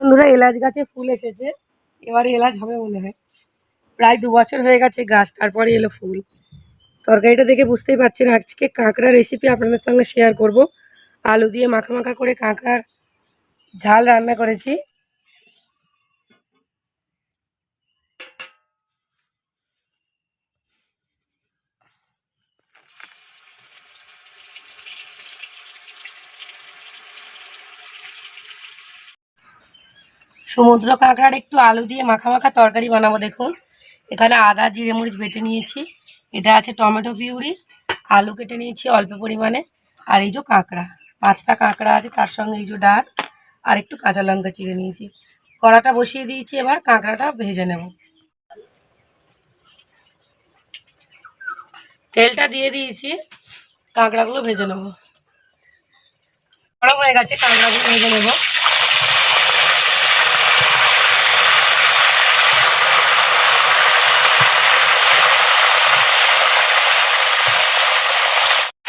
বন্ধুরা, এলাচ গাছে ফুল এসেছে। এবারে এলাচ হবে মনে হয়। প্রায় দু বছর হয়ে গেছে গাছ, তারপরে এলো ফুল। তরকারিটা দেখে বুঝতেই পারছেন, আজকে কাঁকড়া রেসিপি আপনাদের সঙ্গে শেয়ার করব। আলু দিয়ে মাখা মাখা করে কাঁকড়ার ঝাল রান্না করেছি। সমুদ্র কাঁকড়ার একটু আলু দিয়ে মাখা মাখা তরকারি বানাবো, দেখুন। এখানে আদা, জিরে, মরিচ বেটে নিয়েছি। এটা আছে টমেটো পিউরি। আলু কেটে নিয়েছি অল্প পরিমাণে। আর এই যে কাঁকড়া, পাঁচটা কাঁকড়া আছে, তার সঙ্গে এই যে ডাল আর একটু কাঁচা লঙ্কা চিড়ে নিয়েছি। কড়াটা বসিয়ে দিয়েছি, এবার কাঁকড়াটা ভেজে নেব। তেলটা দিয়ে দিয়েছি, কাঁকড়াগুলো ভেজে নেব। গরম হয়ে গেছে, কাঁকড়াগুলো ভেজে নেব।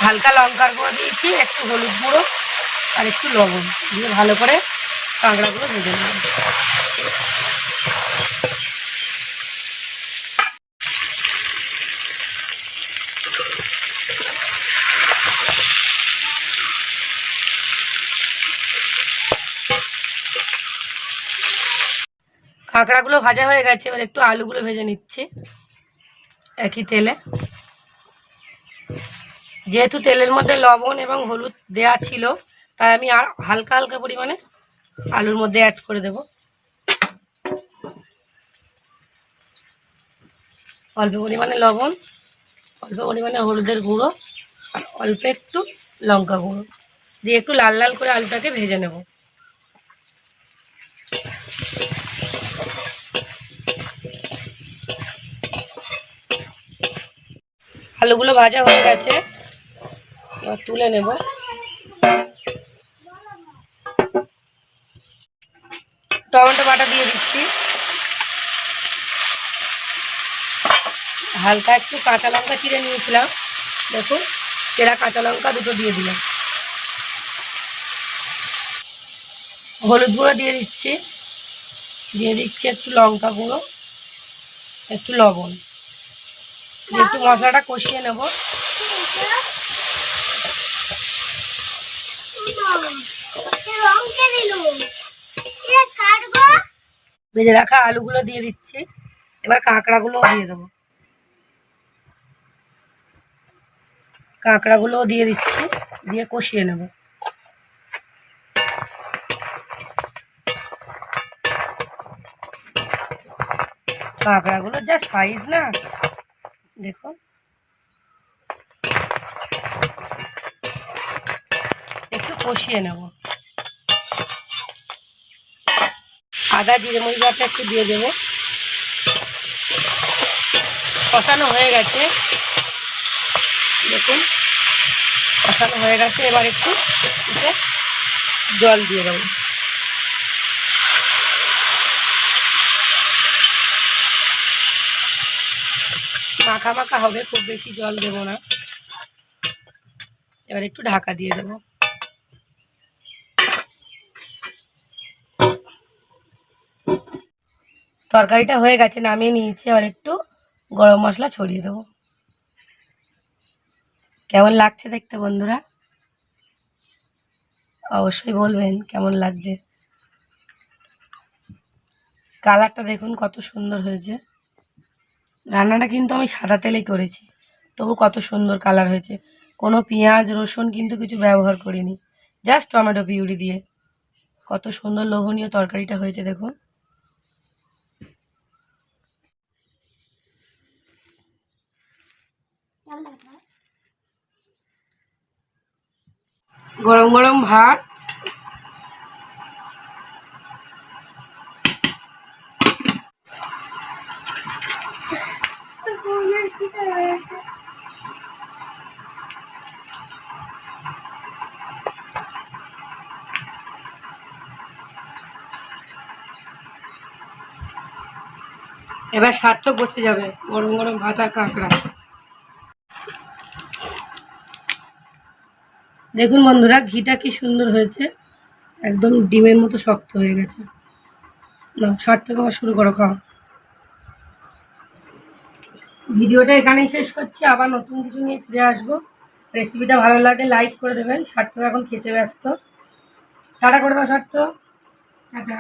হালকা লঙ্কার গুঁড়ো দিয়েছি, একটু হলুদ গুঁড়ো আর একটু লবণ দিয়ে ভালো করে কাঁকড়াগুলো ভেজে নেব। কাঁকড়াগুলো ভাজা হয়ে গেছে, এবার একটু আলুগুলো ভেজে নিচ্ছি একই তেলে। যেহেতু তেলের মধ্যে লবণ এবং হলুদ দেয়া ছিল, তাই আমি আর হালকা হালকা পরিমাণে আলুর মধ্যে অ্যাড করে দেব। অল্প পরিমাণে লবণ, অল্প পরিমাণে হলুদের গুঁড়ো, আর অল্প একটু লঙ্কা গুঁড়ো। দিয়ে একটু লাল লাল করে আলুটাকে ভেজে নেব। আলুগুলো ভাজা হয়ে গেছে। এবার তুলে নেব। টমেটো বাটা দিয়ে দিচ্ছি। হালকা একটু কাঁচা লঙ্কা চিড়ে নিয়েছিলাম। দেখুন চেরা কাঁচা লঙ্কা দুটো দিয়ে দিলাম। হলুদ গুঁড়ো দিয়ে দিচ্ছি। দিয়ে দিচ্ছি একটু লঙ্কা গুঁড়ো, একটু লবণ। একটু মশলাটা কষিয়ে নেব। ভেজে রাখা আলুগুলো দিয়ে দিচ্ছি। এবার কাঁকড়াগুলোও দিয়ে দেবো। কাঁকড়াগুলোও দিয়ে দিচ্ছি। দিয়ে কষিয়ে নেব। কাঁকড়াগুলোর যা সাইজ না, দেখো। একটু কষিয়ে নেব। আদা জিরে মরিচ বাটা একটু দিয়ে দেবো। কষানো হয়ে গেছে। দেখুন, কষানো হয়ে গেছে। এবার একটু জল দিয়ে দেবো। মাখা মাখা হবে, খুব বেশি জল দেবো না। এবার একটু ঢাকা দিয়ে দেবো। তরকারিটা হয়ে গেছে, নামিয়ে নিয়েছি। আর একটু গরম মশলা ছড়িয়ে দেবো। কেমন লাগছে দেখতে বন্ধুরা? অবশ্যই বলবেন কেমন লাগছে। কালারটা দেখুন কত সুন্দর হয়েছে। রান্নাটা কিন্তু আমি সাদা তেলেই করেছি, তবু কত সুন্দর কালার হয়েছে। কোনো পেঁয়াজ, রসুন কিন্তু কিছু ব্যবহার করিনি, জাস্ট টমেটো পিউরি দিয়ে। কত সুন্দর লোভনীয় তরকারিটা হয়েছে দেখুন। গরম গরম ভাত। এবার সার্থক বসতে যাবে গরম গরম ভাত আর কাঁকড়া। দেখুন বন্ধুরা, ঘিটা কি সুন্দর হয়েছে। একদম ডিমের মতো শক্ত হয়ে গেছে। না সার্থক আবার শুরু করো খাওয়া ভিডিওটা এখানেই শেষ করছি। আবার নতুন কিছু নিয়ে ফিরে আসব। রেসিপিটা ভালো লাগে লাইক করে দেবেন। সার্থক এখন খেতে ব্যস্ত। টাটা করে দাও সার্থক টাটা।